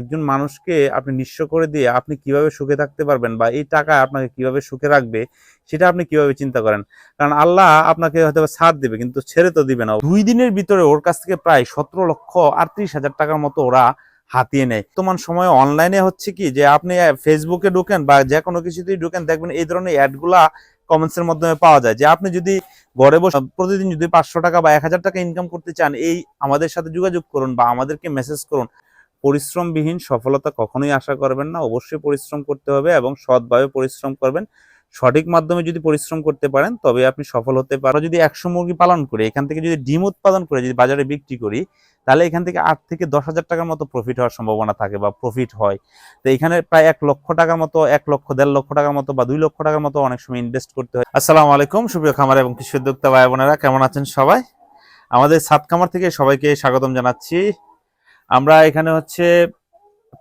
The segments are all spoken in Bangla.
একজন মানুষকে আপনি নিঃস্ব করে দিয়ে আপনি কীভাবে সুখে থাকতে পারবেন বা এই টাকা আপনাকে কীভাবে সুখে রাখবে, সেটা আপনি কীভাবে চিন্তা করেন? কারণ আল্লাহ আপনাকে হয়তো সাথ দেবে, কিন্তু ছেড়ে তো দিবে না। দুই দিনের ভিতরে ওর কাছ থেকে প্রায় সতেরো লক্ষ আটত্রিশ হাজার টাকার মতো ওরা হাতিয়ে নেয়। বর্তমান সময়ে অনলাইনে হচ্ছে কি যে আপনি ফেসবুকে ঢুকেন বা যে কোনো কিছুতেই ঢুকেন, দেখবেন এই ধরনের অ্যাডগুলা কমেন্টসের মাধ্যমে পাওয়া যায়। যে আপনি যদি ঘরে বসে প্রতিদিন যদি পাঁচশো টাকা বা এক হাজার টাকা ইনকাম করতে চান, এই আমাদের সাথে যোগাযোগ করুন বা আমাদেরকে মেসেজ করুন। পরিশ্রমবিহীন সফলতা কখনোই আশা করবেন না। অবশ্যই পরিশ্রম করতে হবে এবং সৎভাবে পরিশ্রম করবেন। সঠিক মাধ্যমে যদি পরিশ্রম করতে পারেন তবে আপনি সফল হতে পারেন যদি একশো মুরগি পালন করে, এখান থেকে যদি ডিম উৎপাদন করে, যদি বাজারে বিক্রি করি, তাহলে এখান থেকে আট থেকে দশ হাজার টাকার মতো প্রফিট হওয়ার সম্ভাবনা থাকে বা প্রফিট হয়। তো এখানে প্রায় এক লক্ষ টাকার মতো, এক লক্ষ, দেড় লক্ষ টাকার মতো বা দুই লক্ষ টাকার মতো অনেক সময় ইনভেস্ট করতে হয়। আসসালামু আলাইকুম, সুপ্রিয় খামার এবং কৃষি উদ্যোক্তা ভাই বোনেরা কেমন আছেন সবাই? আমাদের সাত খামার থেকে সবাইকে স্বাগতম জানাচ্ছি। আমরা এখানে হচ্ছে,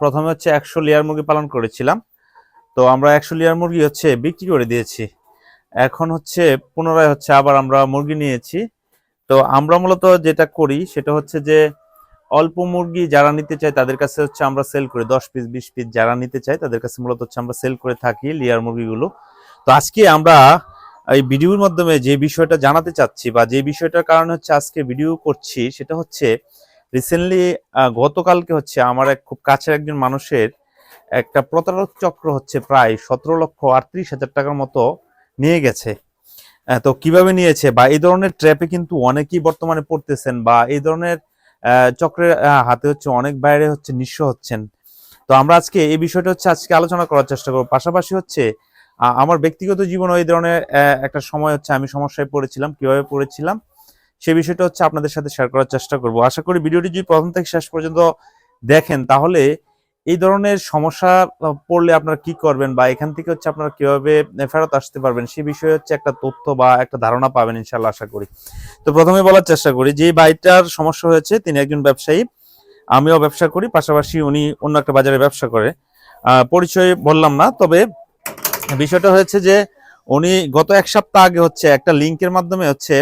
প্রথমে হচ্ছে একশো লেয়ার মুরগি পালন করেছিলাম। তো আমরা একশো লেয়ার মুরগি হচ্ছে বিক্রি করে দিয়েছি। এখন হচ্ছে পুনরায় হচ্ছে আবার আমরা মুরগি নিয়েছি। তো আমরা মূলত যেটা করি সেটা হচ্ছে যে, অল্প মুরগি যারা নিতে চায় তাদের কাছে হচ্ছে আমরা সেল করি। দশ পিস বিশ পিস যারা নিতে চায় তাদের কাছে মূলত হচ্ছে আমরা সেল করে থাকি লেয়ার মুরগিগুলো। তো আজকে আমরা এই ভিডিওর মাধ্যমে যে বিষয়টা জানাতে চাচ্ছি বা যে বিষয়টার কারণে হচ্ছে আজকে ভিডিও করছি সেটা হচ্ছে রিসেন্টলি গতকালকে হচ্ছে আমার এক খুব কাছের একজন মানুষের একটা প্রতারক চক্র হচ্ছে প্রায় সতেরো লক্ষ আটত্রিশ হাজার টাকার মতো নিয়ে গেছে। তো কীভাবে নিয়েছে? বা এই ধরনের ট্র্যাপে কিন্তু অনেকেই বর্তমানে পড়তেছেন বা এই ধরনের চক্রের হাতে হচ্ছে অনেক বাইরে হচ্ছে নিঃস্ব হচ্ছেন। তো আমরা আজকে এই বিষয়টা হচ্ছে আজকে আলোচনা করার চেষ্টা করব। পাশাপাশি হচ্ছে আমার ব্যক্তিগত জীবনে এই ধরনের একটা সময় হচ্ছে আমি সমস্যায় পড়েছিলাম। কীভাবে পড়েছিলাম? সেই বিষয়টা হচ্ছে আপনাদের সাথে শেয়ার করার চেষ্টা করব। আশা করি ভিডিওটি যদি প্রথম থেকে শেষ পর্যন্ত দেখেন, তাহলে এই ধরনের সমস্যা পড়লে আপনারা কি করবেন বা এখান থেকে হচ্ছে আপনারা কীভাবে ফেরত আসতে পারবেন, সে বিষয়ে হচ্ছে একটা তথ্য বা একটা ধারণা পাবেন ইনশাল্লাহ আশা করি। তো প্রথমে বলার চেষ্টা করি, যে বাইটার সমস্যা হয়েছে, তিনি একজন ব্যবসায়ী, আমিও ব্যবসা করি, পাশাপাশি উনি অন্য একটা বাজারে ব্যবসা করে। পরিচয় বললাম না, তবে বিষয়টা হয়েছে যে উনি গত এক সপ্তাহ আগে হচ্ছে একটা লিংকের মাধ্যমে হচ্ছে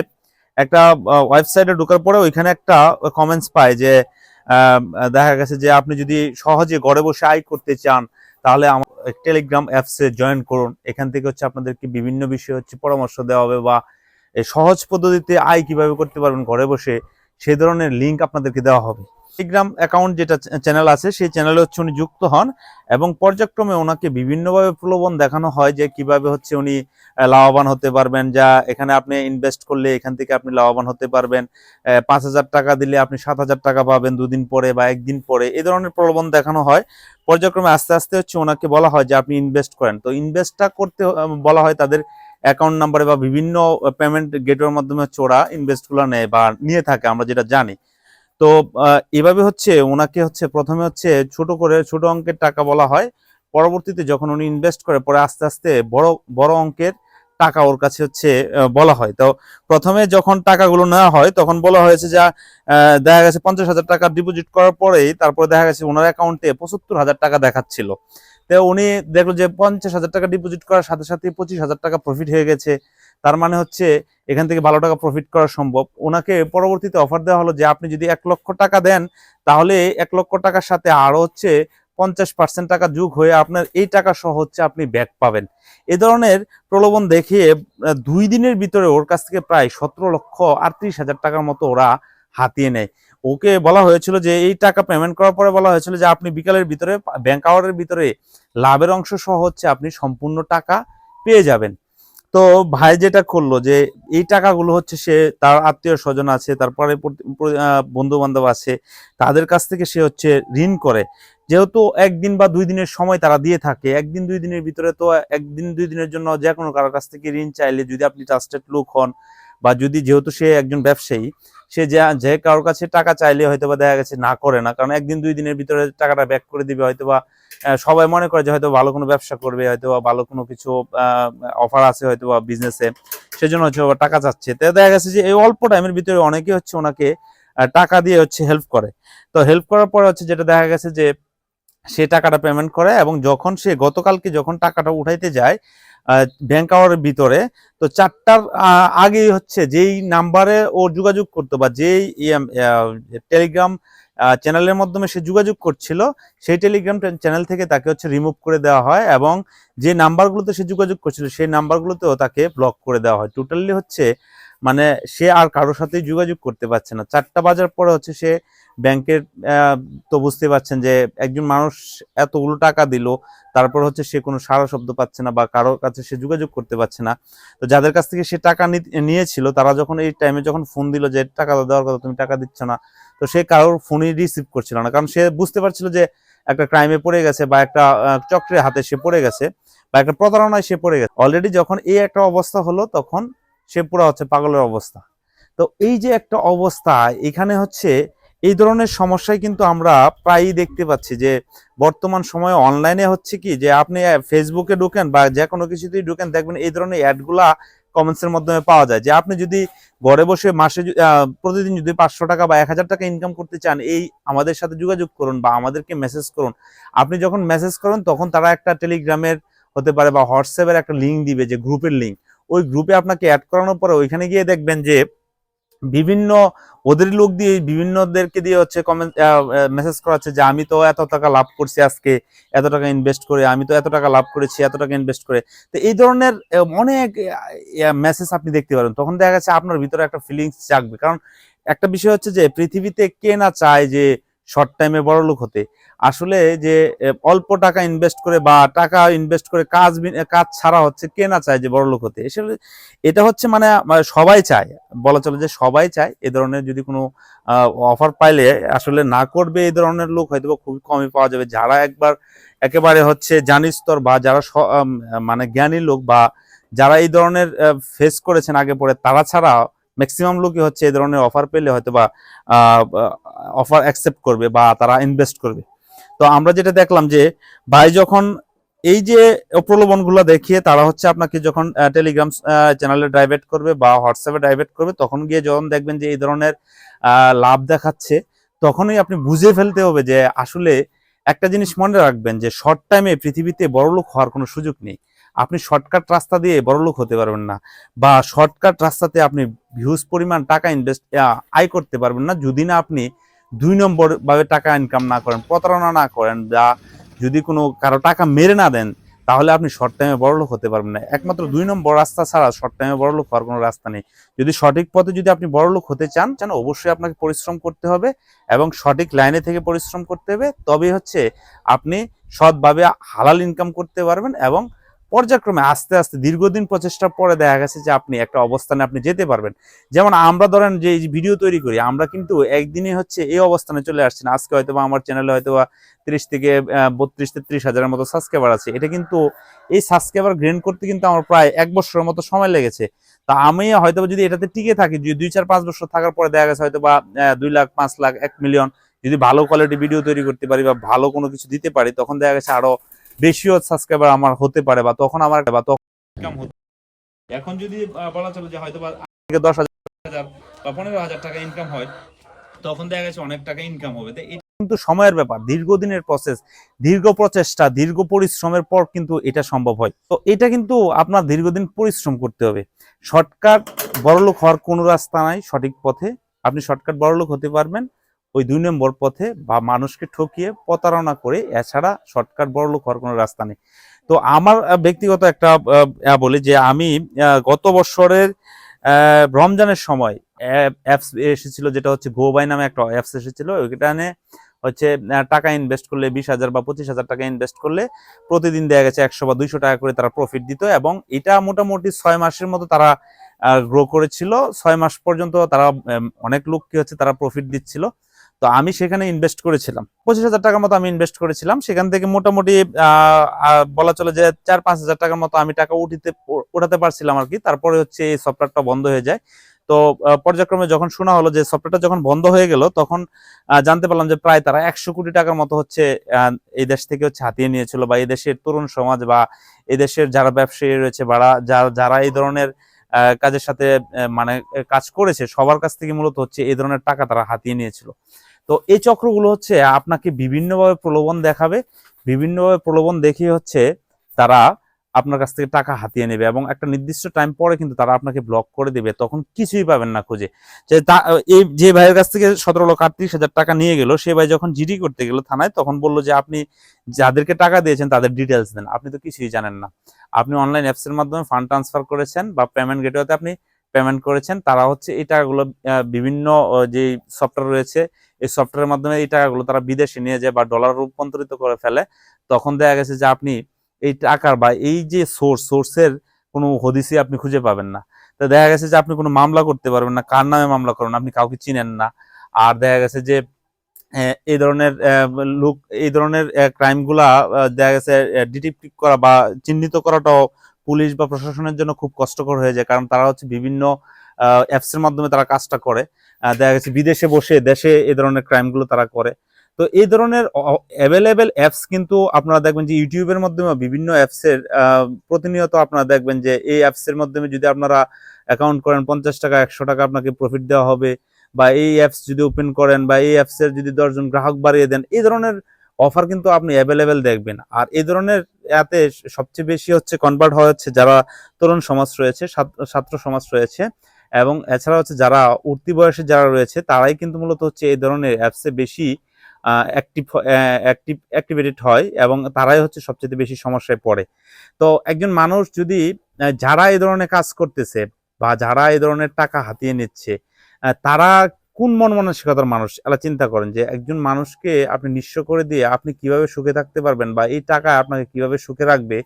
একটা ওয়েবসাইটে ঢোকার পরে ওইখানে একটা কমেন্টস পায় যে দেখা গেছে যে আপনি যদি সহজে ঘরে বসে আয় করতে চান, তাহলে আমার টেলিগ্রাম অ্যাপসে জয়েন করুন। এখান থেকে হচ্ছে আপনাদেরকে বিভিন্ন বিষয়ে হচ্ছে পরামর্শ দেওয়া হবে বা সহজ পদ্ধতিতে আয় কীভাবে করতে পারবেন ঘরে বসে সেই ধরনের লিঙ্ক আপনাদেরকে দেওয়া হবে। টেলিগ্রাম অ্যাকাউন্ট যেটা চ্যানেল আছে, সেই চ্যানেলে হচ্ছে উনি যুক্ত হন এবং পর্যায়ক্রমে ওনাকে বিভিন্নভাবে প্রলোভন দেখানো হয় যে কীভাবে হচ্ছে উনি লাভবান হতে পারবেন। যা এখানে আপনি ইনভেস্ট করলে এখান থেকে আপনি লাভবান হতে পারবেন। পাঁচ হাজার টাকা দিলে আপনি সাত হাজার টাকা পাবেন দুদিন পরে বা একদিন পরে। এই ধরনের প্রলোভন দেখানো হয়। পর্যায়ক্রমে আস্তে আস্তে হচ্ছে ওনাকে বলা হয় যে আপনি ইনভেস্ট করেন। তো ইনভেস্টটা করতে বলা হয় তাদের অ্যাকাউন্ট নাম্বারে বা বিভিন্ন পেমেন্ট গেটওয়ের মাধ্যমে হচ্ছে ওরা ইনভেস্টগুলো নেয় বা নিয়ে থাকে, আমরা যেটা জানি। তো এভাবে হচ্ছে ওনাকে হচ্ছে প্রথমে হচ্ছে ছোট করে ছোট অঙ্কের টাকা বলা হয়। পরবর্তীতে যখন উনি ইনভেস্ট করে, পরে আস্তে আস্তে বড় বড় অঙ্কের টাকা ওর কাছে হচ্ছে বলা হয়। তো প্রথমে যখন টাকাগুলো নেওয়া হয়, তখন বলা হয়েছে যা দেখা গেছে পঞ্চাশ হাজার টাকা ডিপোজিট করার পরেই তারপরে দেখা গেছে ওনার অ্যাকাউন্টে পঁচাত্তর হাজার টাকা দেখাচ্ছিল। তো উনি দেখল যে পঞ্চাশ হাজার টাকা ডিপোজিট করার সাথে সাথে পঁচিশ হাজার টাকা প্রফিট হয়ে গেছে। তার মানে হচ্ছে এখান থেকে ভালো টাকা প্রফিট করা সম্ভব। ওনাকে পরবর্তীতে অফার দেওয়া হলো যে, আপনি যদি এক লক্ষ টাকা দেন, তাহলে এক লক্ষ টাকার সাথে আরও হচ্ছে পঞ্চাশ পার্সেন্ট টাকা যোগ হয়ে আপনার এই টাকা সহ হচ্ছে আপনি ব্যাক পাবেন। এ ধরনের প্রলোভন দেখিয়ে দুই দিনের ভিতরে ওর কাছ থেকে প্রায় সতেরো লক্ষ আটত্রিশ হাজার টাকার মতো ওরা হাতিয়ে নেয়। ওকে বলা হয়েছিল যে এই টাকা পেমেন্ট করার পরে বলা হয়েছিল যে আপনি বিকালের ভিতরে ব্যাংক আওয়ারের ভিতরে লাভের অংশ সহ হচ্ছে আপনি সম্পূর্ণ টাকা পেয়ে যাবেন। তো ভাই যেটা করল যে এই টাকাগুলো হচ্ছে সে তার আত্মীয় স্বজন আছে, তারপরে বন্ধু বান্ধব আছে, তাদের কাছ থেকে সে হচ্ছে ঋণ করে। যেহেতু একদিন বা দুই দিনের সময় তারা দিয়ে থাকে, একদিন দুই দিনের ভিতরে তো একদিন দুই দিনের জন্য যে কোনো কারোর কাছ থেকে ঋণ চাইলে যদি আপনি ট্রাস্টেড লোক হন বা যদি যেহেতু সে একজন ব্যবসায়ী সে যে যে কারোর কাছে টাকা চাইলে হয়তো বা দেখা গেছে না করে না। কারণ একদিন, দুই দিনের ভিতরে টাকাটা ব্যাক করে দিবে হয়তো বা সবাই মনে করে যে হয়তো ভালো কোনো ব্যবসা করবে হয়তো বা ভালো কোনো কিছু অফার আছে হয়তো বা বিজনেসে সেজন্য হচ্ছে টাকা চাচ্ছে। তো দেখা গেছে যে এই অল্প টাইমের ভিতরে অনেকে হচ্ছে ওনাকে টাকা দিয়ে হচ্ছে হেল্প করে। তো হেল্প করার পরে হচ্ছে যেটা দেখা গেছে যে, সে টাকাটা পেমেন্ট করে এবং যখন সে, গতকালকে যখন টাকাটা উঠাইতে যায় ব্যাংক আওয়ারের ভিতরে, তো চারটার আগে আগেই হচ্ছে যেই নাম্বারে ও যোগাযোগ করতো বা যেই টেলিগ্রাম চ্যানেলের মাধ্যমে সে যোগাযোগ করছিল, সেই টেলিগ্রাম চ্যানেল থেকে তাকে হচ্ছে রিমুভ করে দেওয়া হয় এবং যে নাম্বারগুলোতে সে যোগাযোগ করছিল, সেই নাম্বারগুলোতেও তাকে ব্লক করে দেওয়া হয়। টোটালি হচ্ছে মানে সে আর কারোর সাথেই যোগাযোগ করতে পারছে না। চারটা বাজার পরে হচ্ছে সে ব্যাংকের তো বুঝতে পারছেন যে একজন মানুষ এতগুলো টাকা দিল, তারপর হচ্ছে সে কোনো সারা শব্দ পাচ্ছে না বা কারোর কাছে সে যোগাযোগ করতে পারছে না। তো যাদের কাছ থেকে সে টাকা নিয়েছিল, তারা যখন এই টাইমে যখন ফোন দিল যে টাকা দেওয়ার কথা, তুমি টাকা দিচ্ছ না, তো সে কারোর ফোনই রিসিভ করছিল না। কারণ সে বুঝতে পারছিল যে একটা ক্রাইমে পড়ে গেছে বা একটা চক্রের হাতে সে পড়ে গেছে বা একটা প্রতারণায় সে পড়ে গেছে। অলরেডি যখন এই একটা অবস্থা হলো, তখন সে পুরো হচ্ছে পাগলের অবস্থা। তো এই যে একটা অবস্থা, এখানে হচ্ছে এই ধরনের সমস্যায় কিন্তু আমরা প্রায়ই দেখতে পাচ্ছি যে বর্তমান সময়ে অনলাইনে হচ্ছে কি যে আপনি ফেসবুকে ঢুকেন বা যে কোনো কিছুতেই ঢুকেন, দেখবেন এই ধরনের অ্যাডগুলা কমেন্টসের মাধ্যমে পাওয়া যায়। যে আপনি যদি ঘরে বসে মাসে প্রতিদিন যদি পাঁচশো টাকা বা এক হাজার টাকা ইনকাম করতে চান, এই আমাদের সাথে যোগাযোগ করুন বা আমাদেরকে মেসেজ করুন। আপনি যখন মেসেজ করেন, তখন তারা একটা টেলিগ্রামের হতে পারে বা হোয়াটসঅ্যাপের একটা লিঙ্ক দিবে যে গ্রুপের লিঙ্ক ওই গ্রুপে আপনাকে অ্যাড করানোর পরে ওইখানে গিয়ে দেখবেন যে বিভিন্ন ওদের লোক দিয়ে, বিভিন্নদেরকে দিয়ে হচ্ছে কমেন্ট মেসেজ করাচ্ছে যে আমি তো এত টাকা লাভ করছি আজকে, এত টাকা ইনভেস্ট করে, আমি তো এত টাকা লাভ করেছি, এত টাকা ইনভেস্ট করে। তো এই ধরনের অনেক মেসেজ আপনি দেখতে পারেন। তখন দেখা যাচ্ছে আপনার ভিতরে একটা ফিলিংস জাগবে। কারণ একটা বিষয় হচ্ছে যে পৃথিবীতে কে না চায় যে শর্ট টাইমে বড় লোক হতে। আসলে যে অল্প টাকা ইনভেস্ট করে বা টাকা ইনভেস্ট করে কাজ কাজ ছাড়া হচ্ছে, কে না চায় যে বড় লোক হতে? আসলে এটা হচ্ছে মানে মানে সবাই চায়। বলা চলে যে সবাই চায় এ ধরনের যদি কোনো অফার পাইলে আসলে না করবে এই ধরনের লোক হয়তো খুবই কমই পাওয়া যাবে। যারা একবার একেবারে হচ্ছে জানি স্তর বা যারা মানে জ্ঞানী লোক বা যারা এই ধরনের ফেস করেছেন আগে পরে, তারা ছাড়া ম্যাক্সিমাম লোকই হচ্ছে এই ধরনের অফার পেলে হয়তো বা অফার অ্যাকসেপ্ট করবে বা তারা ইনভেস্ট করবে। তো আমরা যেটা দেখলাম যে, ভাই যখন এই যে প্রলোভনগুলো দেখিয়ে তারা হচ্ছে আপনাকে যখন টেলিগ্রাম চ্যানেলে ডাইভেট করবে বা হোয়াটসঅ্যাপে ডাইভেট করবে, তখন গিয়ে যখন দেখবেন যে এই ধরনের লাভ দেখাচ্ছে, তখনই আপনি বুঝে ফেলতে হবে যে আসলে একটা জিনিস মনে রাখবেন যে শর্ট টাইমে পৃথিবীতে বড়লোক হওয়ার কোনো সুযোগ নেই। আপনি শর্টকাট রাস্তা দিয়ে বড়লোক হতে পারবেন না বা শর্টকাট রাস্তাতে আপনি হিউজ পরিমাণ টাকা ইনভেস্ট আয় করতে পারবেন না যদি না আপনি দুই নম্বর ভাবে টাকা ইনকাম না করেন, প্রতারণা না করেন বা যদি কোনো কারও টাকা মেরে না দেন, তাহলে আপনি শর্ট টাইমে বড়লোক হতে পারবেন না। একমাত্র দুই নম্বর রাস্তা ছাড়া শর্ট টাইমে বড়লোক হওয়ার কোনো রাস্তা নেই। যদি সঠিক পথে যদি আপনি বড়লোক হতে চান চান অবশ্যই আপনাকে পরিশ্রম করতে হবে এবং সঠিক লাইনে থেকে পরিশ্রম করতে হবে। তবেই হচ্ছে আপনি সৎভাবে হালাল ইনকাম করতে পারবেন এবং পর্যায়ক্রমে আস্তে আস্তে দীর্ঘদিন প্রচেষ্টার পরে দেখা গেছে যে আপনি একটা অবস্থানে আপনি যেতে পারবেন। যেমন আমরা ধরেন যে ভিডিও তৈরি করি, আমরা কিন্তু একদিনে হচ্ছে এই অবস্থানে চলে আসছি না। আজকে হয়তো আমার চ্যানেলে হয়তো বা তিরিশ থেকে বত্রিশ তেত্রিশ হাজারের মতো সাবস্ক্রাইবার আছে। এটা কিন্তু এই সাবস্ক্রাইবার গ্রেন করতে কিন্তু আমার প্রায় এক বছরের মতো সময় লেগেছে। তা আমি হয়তো যদি এটাতে টিকে থাকি, যদি দুই চার পাঁচ বছর থাকার পরে দেখা গেছে হয়তো বা দুই লাখ, পাঁচ লাখ, এক মিলিয়ন যদি ভালো কোয়ালিটি ভিডিও তৈরি করতে পারি বা ভালো কোনো কিছু দিতে পারি, তখন দেখা গেছে আরও বেশিও সাবস্ক্রাইবার আমার হতে পারে বা তখন আমার বা তখন এখন যদি বলা চলে যে হয়তো বা দশ হাজার বা পনেরো হাজার টাকা ইনকাম হয় তখন দেখা গেছে অনেক টাকা ইনকাম হবে। তো এটা কিন্তু সময়ের ব্যাপার দীর্ঘদিনের প্রসেস দীর্ঘ প্রচেষ্টা দীর্ঘ পরিশ্রমের পর কিন্তু এটা সম্ভব হয়। তো এটা কিন্তু আপনার দীর্ঘদিন পরিশ্রম করতে হবে। শর্টকাট বড়লোক হওয়ার কোনো রাস্তা নাই সঠিক পথে। আপনি শর্টকাট বড়লোক হতে পারবেন। ওই দুই নম্বর পথে বা মানুষকে ঠকিয়ে প্রতারণা করে, এছাড়া শর্টকাট বড়লোক হওয়ার কোনো রাস্তা নেই। তো আমার ব্যক্তিগত একটা বলি যে আমি গত বছরের রমজানের সময় অ্যাপস এসেছিল যেটা হচ্ছে গোবাই নামে একটা অ্যাপস এসেছিল। ওইখানে হচ্ছে টাকা ইনভেস্ট করলে বিশ হাজার বা পঁচিশ হাজার টাকা ইনভেস্ট করলে প্রতিদিন দেখা গেছে একশো বা দুইশো টাকা করে তারা প্রফিট দিত এবং এটা মোটামুটি ছয় মাসের মতো তারা গ্রো করেছিল। ছয় মাস পর্যন্ত তারা অনেক লোক কি হচ্ছে তারা প্রফিট দিচ্ছিল। তো আমি সেখানে ইনভেস্ট করেছিলাম। পঁচিশ হাজার টাকার মতো আমি ইনভেস্ট করেছিলাম। সেখান থেকে মোটামুটি বলা চলে যে চার পাঁচ হাজার টাকার মতো আমি টাকা উঠিতে, উঠাতে পারছিলাম আর কি। তারপরে হচ্ছে এই সফটওয়্যারটা বন্ধ হয়ে যায়। তো পর্যায়ক্রমে যখন শোনা হলো যে সফটওয়্যারটা যখন বন্ধ হয়ে গেল, তখন জানতে পারলাম যে প্রায় তারা একশো কোটি টাকার মতো হচ্ছে এই দেশ থেকে হচ্ছে হাতিয়ে নিয়েছিল বা এই দেশের তরুণ সমাজ বা এই দেশের যারা ব্যবসায়ী রয়েছে যারা যারা এই ধরনের কাজের সাথে মানে কাজ করেছে, সবার কাছ থেকে মূলত হচ্ছে এই ধরনের টাকা তারা হাতিয়ে নিয়েছিল। তো এই চক্রগুলো হচ্ছে আপনাকে বিভিন্নভাবে প্রলোভন দেখাবে, বিভিন্নভাবে প্রলোভন দেখিয়ে হচ্ছে তারা আপনার কাছ থেকে টাকা হাতিয়ে নেবে এবং একটা নির্দিষ্ট টাইম পরে কিন্তু তারা আপনাকে ব্লক করে দেবে, তখন কিছুই পাবেন না খুঁজে। যে এই যে ভাইয়ের কাছ থেকে সতেরো লক্ষ আটত্রিশ হাজার টাকা নিয়ে গেল, সে ভাই যখন জিডি করতে গেল থানায়, তখন বলল যে আপনি যাদেরকে টাকা দিয়েছেন তাদের ডিটেলস দেন। আপনি তো কিছুই জানেন না। আপনি অনলাইন অ্যাপসের মাধ্যমে ফান্ড ট্রান্সফার করেছেন বা পেমেন্ট গেটওয়েতে আপনি পেমেন্ট করেছেন, তারা হচ্ছে এই টাকাগুলো বিভিন্ন যে সফটওয়্যার রয়েছে এই সফটওয়্যারের মাধ্যমে এই টাকাগুলো তারা বিদেশে নিয়ে যায় বা ডলার রূপান্তরিত করে ফেলে, তখন দেখা গেছে যে আপনি এই টাকার বা এই যে সোর্স সোর্সের কোনো হদিসই আপনি খুঁজে পাবেন না। তো দেখা গেছে যে আপনি কোনো মামলা করতে পারবেন না, কার নামে মামলা করবেন আপনি কাউকে চিনেন না। আর দেখা গেছে যে এই ধরনের লোক, এই ধরনের ক্রাইমগুলা দেখা গেছে ডিটেক্টিভ করা বা চিহ্নিত করাটাও পুলিশ বা প্রশাসনের জন্য খুব কষ্টকর হয়ে যায়। কারণ তারা হচ্ছে বিভিন্ন অ্যাপস এর মাধ্যমে তারা কাজটা করে। দেখা গেছে বিদেশে বসে, দেশে এই ধরনের ক্রাইমগুলো তারা করে। তো এই ধরনের অ্যাভেলেবেল অ্যাপস কিন্তু আপনারা দেখবেন যে ইউটিউবের মাধ্যমে বিভিন্ন অ্যাপসের প্রতিনিয়ত আপনারা দেখবেন যে এই অ্যাপসের মাধ্যমে যদি আপনারা অ্যাকাউন্ট করেন, পঞ্চাশ টাকা, একশো টাকা আপনাকে প্রফিট দেওয়া হবে বা এই অ্যাপস যদি ওপেন করেন বা এই অ্যাপসের যদি দশজন গ্রাহক বাড়িয়ে দেন এই ধরনের অফার কিন্তু আপনি অ্যাভেলেবেল দেখবেন। আর এই ধরনের এতে সবচেয়ে বেশি হচ্ছে কনভার্ট হওয়া হচ্ছে যারা তরুণ সমাজ রয়েছে ছাত্র সমাজ রয়েছে। এবং এছাড়া হচ্ছে যারা উঠতি বয়সে যারা রয়েছে, তারাই কিন্তু মূলত হচ্ছে এই ধরনের অ্যাপসে বেশি অ্যাক্টিভ অ্যাক্টিভ অ্যাক্টিভেটেড হয় এবং তারাই হচ্ছে সবচেয়ে বেশি সমস্যায় পড়ে। তো একজন মানুষ যদি যারা এই ধরনের কাজ করতেছে বা যারা এই ধরনের টাকা হাতিয়ে নিচ্ছে তারা কোন মন মানসিকতার মানুষ? এলা চিন্তা করেন যে একজন মানুষকে আপনি নিঃস্ব করে দিয়ে আপনি কীভাবে সুখে থাকতে পারবেন বা এই টাকা আপনাকে কীভাবে সুখে রাখবে,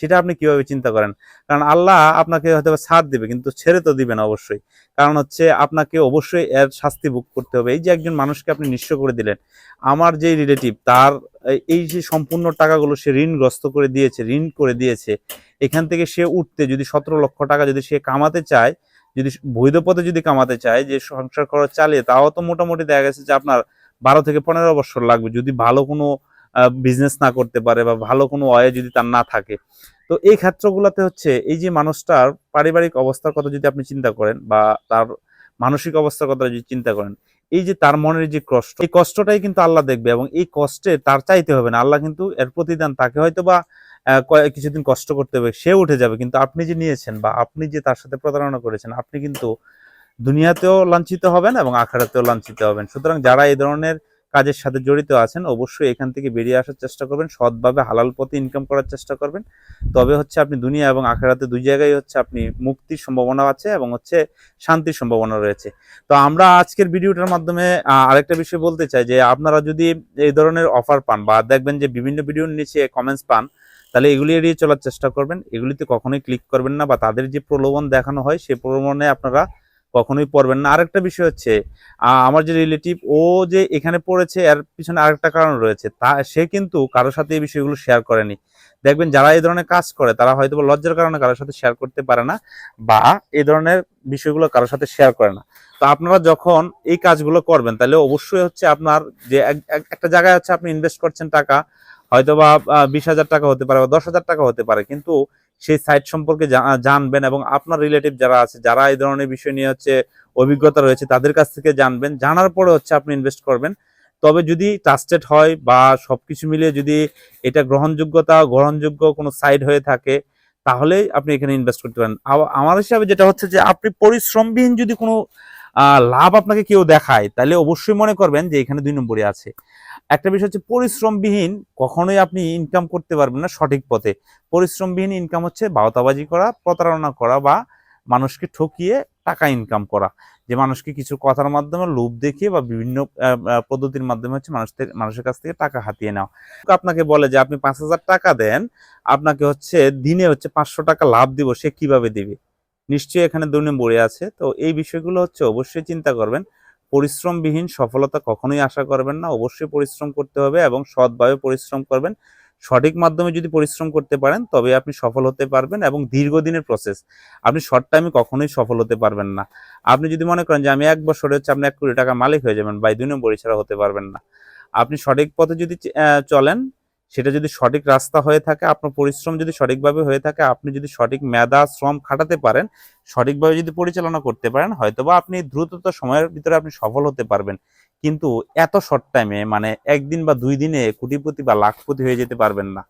সেটা আপনি কীভাবে চিন্তা করেন? কারণ আল্লাহ আপনাকে হয়তো ছাড় দিবে কিন্তু ছেড়ে তো দিবে না অবশ্যই। কারণ হচ্ছে আপনাকে অবশ্যই এর শাস্তি ভোগ করতে হবে। এই যে একজন মানুষকে আপনি নিঃস্ব করে দিলেন, আমার যে রিলেটিভ তার এই যে সম্পূর্ণ টাকাগুলো সে ঋণগ্রস্ত করে দিয়েছে, ঋণ করে দিয়েছে, এখান থেকে সে উঠতে যদি সতেরো লক্ষ টাকা যদি সে কামাতে চায় যদি বৈধ পথে যদি কামাতে চায় যে সংসার খরচ চালিয়ে, তাও তো মোটামুটি দেখা গেছে যে আপনার বারো থেকে পনেরো বছর লাগবে যদি ভালো কোনো বিজনেস না করতে পারে বা ভালো কোনো অয়ে যদি তার না থাকে। তো এই ক্ষেত্রগুলোতে হচ্ছে এই যে মানুষটার পারিবারিক অবস্থার কথা যদি আপনি চিন্তা করেন বা তার মানসিক অবস্থার কথা যদি চিন্তা করেন, এই যে তার মনের যে কষ্ট, এই কষ্টটাই কিন্তু আল্লাহ দেখবে এবং এই কষ্টে তার চাইতে হবে না। আল্লাহ কিন্তু এর প্রতিদান তাকে হয়তো বা কিছুদিন কষ্ট করতে হবে, সে উঠে যাবে। কিন্তু আপনি যে নিয়েছেন বা আপনি যে তার সাথে প্রতারণা করেছেন, আপনি কিন্তু দুনিয়াতেও লাঞ্ছিত হবেন এবং আখারাতেও লাঞ্ছিত হবেন। সুতরাং যারা এই ধরনের কাজের সাথে জড়িত আছেন, অবশ্যই এখান থেকে বেরিয়ে আসার চেষ্টা করবেন, সৎভাবে হালাল পথে ইনকাম করার চেষ্টা করবেন। তবে হচ্ছে আপনি দুনিয়া এবং আখেরাতে দুই জায়গায় হচ্ছে আপনি মুক্তির সম্ভাবনা আছে এবং হচ্ছে শান্তির সম্ভাবনা রয়েছে। তো আমরা আজকের ভিডিওটার মাধ্যমে আরেকটা বিষয় বলতে চাই যে, আপনারা যদি এই ধরনের অফার পান বা দেখবেন যে বিভিন্ন ভিডিওর নিচে কমেন্টস পান তাহলে এগুলি এড়িয়ে চলার চেষ্টা করবেন। এগুলিতে কখনোই ক্লিক করবেন না বা তাদের যে প্রলোভন দেখানো হয় সেই প্রলোভনে আপনারা কখনোই পড়বেন না। আরেকটা বিষয় হচ্ছে আমার যে রিলেটিভ ও যে এখানে পড়েছে, এর পিছনে আরেকটা কারণ রয়েছে। তা, সে কিন্তু কারোর সাথে এই বিষয়গুলো শেয়ার করেনি। দেখবেন যারা এই ধরনের কাজ করে, তারা হয়তো লজ্জার কারণে কারোর সাথে শেয়ার করতে পারে না বা এই ধরনের বিষয়গুলো কারোর সাথে শেয়ার করে না। তো আপনারা যখন এই কাজগুলো করবেন, তাহলে অবশ্যই হচ্ছে আপনার যে এক- এক- একটা জায়গায় হচ্ছে আপনি ইনভেস্ট করছেন টাকা হয়তো বা বিশ হাজার টাকা হতে পারে বা দশ হাজার টাকা হতে পারে, কিন্তু সেই সাইট সম্পর্কে জানবেন এবং আপনার রিলেটিভ যারা আছে, যারা এই ধরনের বিষয় নিয়ে হচ্ছে অভিজ্ঞতা রয়েছে, তাদের কাছ থেকে জানবেন। জানার পরে হচ্ছে আপনি ইনভেস্ট করবেন। তবে যদি ট্রাস্টেড হয় বা সবকিছু মিলিয়ে যদি এটা গ্রহণযোগ্যতা, গ্রহণযোগ্য কোনো সাইড হয়ে থাকে তাহলে আপনি এখানে ইনভেস্ট করতে পারেন। আমার হিসাবে যেটা হচ্ছে যে, আপনি পরিশ্রমবিহীন যদি কোনো লাভ আপনাকে কেউ দেখায়, তাহলে অবশ্যই মনে করবেন যে এখানে দুই নম্বরে আছে। একটা বিষয় হচ্ছে পরিশ্রমবিহীন, কখনোই আপনি ইনকাম করতে পারবেন না সঠিক পথে। পরিশ্রমবিহীন ইনকাম হচ্ছে বাউতাবাজি করা, প্রতারণা করা বা মানুষকে ঠকিয়ে টাকা ইনকাম করা। যে মানুষকে কিছু কথার মাধ্যমে লোভ দেখিয়ে বা বিভিন্ন পদ্ধতির মাধ্যমে হচ্ছে মানুষদের, মানুষের কাছ থেকে টাকা হাতিয়ে নেওয়া। আপনাকে বলে যে, আপনি পাঁচ হাজার টাকা দেন, আপনাকে হচ্ছে দিনে হচ্ছে পাঁচশো টাকা লাভ দিব, সে কীভাবে দিবে? নিশ্চয়ই এখানে দুই নম্বরে আছে। তো এই বিষয়গুলো হচ্ছে অবশ্যই চিন্তা করবেন। পরিশ্রমবিহীন সফলতা কখনোই আশা করবেন না। অবশ্যই পরিশ্রম করতে হবে এবং সৎভাবে পরিশ্রম করবেন। সঠিক মাধ্যমে যদি পরিশ্রম করতে পারেন, তবে আপনি সফল হতে পারবেন এবং দীর্ঘদিনের প্রসেস আপনি শর্ট টাইমে কখনোই সফল হতে পারবেন না। আপনি যদি মনে করেন যে আমি এক বছরে হচ্ছে আপনি এক কোটি টাকা মালিক হয়ে যাবেন বা দুই নম্বর ছাড়া হতে পারবেন না। আপনি সঠিক পথে যদি চলেন সেটা যদি সঠিক রাস্তা হয়ে থাকে, আপনার পরিশ্রম যদি সঠিকভাবে হয়ে থাকে, আপনি যদি সঠিক মেধা, শ্রম খাটাতে পারেন, সঠিকভাবে যদি পরিচালনা করতে পারেন, হয়তোবা আপনি দ্রুতত সময়ের ভিতরে আপনি সফল হতে পারবেন। কিন্তু এত শর্ট টাইমে মানে একদিন বা দুই দিনে কোটিপতি বা লাখপতি হয়ে যেতে পারবেন না।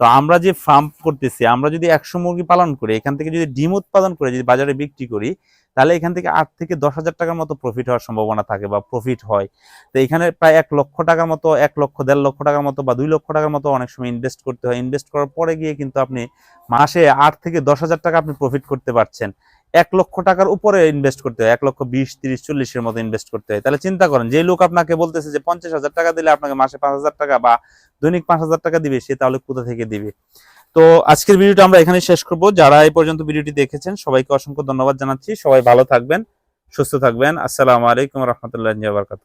তো আমরা যে ফার্ম করতেছি, আমরা যদি একশো মুরগি পালন করি, এখান থেকে যদি ডিম উৎপাদন করে, যদি বাজারে বিক্রি করি তাহলে এখান থেকে আট থেকে দশ হাজার টাকার মতো প্রফিট হওয়ার সম্ভাবনা থাকে বা প্রফিট হয়। তো এখানে প্রায় এক লক্ষ টাকার মতো, এক লক্ষ, দেড় লক্ষ টাকার মতো বা দুই লক্ষ টাকার মতো অনেক সময় ইনভেস্ট করতে হয়। ইনভেস্ট করার পরে গিয়ে কিন্তু আপনি মাসে আট থেকে দশ হাজার টাকা আপনি প্রফিট করতে পারছেন। এক লক্ষ টাকার উপরে ইনভেস্ট করতে হয়, এক লক্ষ বিশ, তিরিশ, চল্লিশের মতো ইনভেস্ট করতে হয়। তাহলে চিন্তা করেন, যে লোক আপনাকে বলতেছে যে পঞ্চাশ হাজার টাকা দিলে আপনাকে মাসে পাঁচ হাজার টাকা বা দৈনিক পাঁচ হাজার টাকা দিবে, সে তাহলে কোথা থেকে দিবে? তো আজকের ভিডিওটা আমরা এখানে শেষ করব। যারা এই পর্যন্ত ভিডিওটি দেখেছেন, সবাইকে অসংখ্য ধন্যবাদ জানাচ্ছি। সবাই ভালো থাকবেন, সুস্থ থাকবেন। আসসালামু আলাইকুম রহমতুল্লাহ বারকাত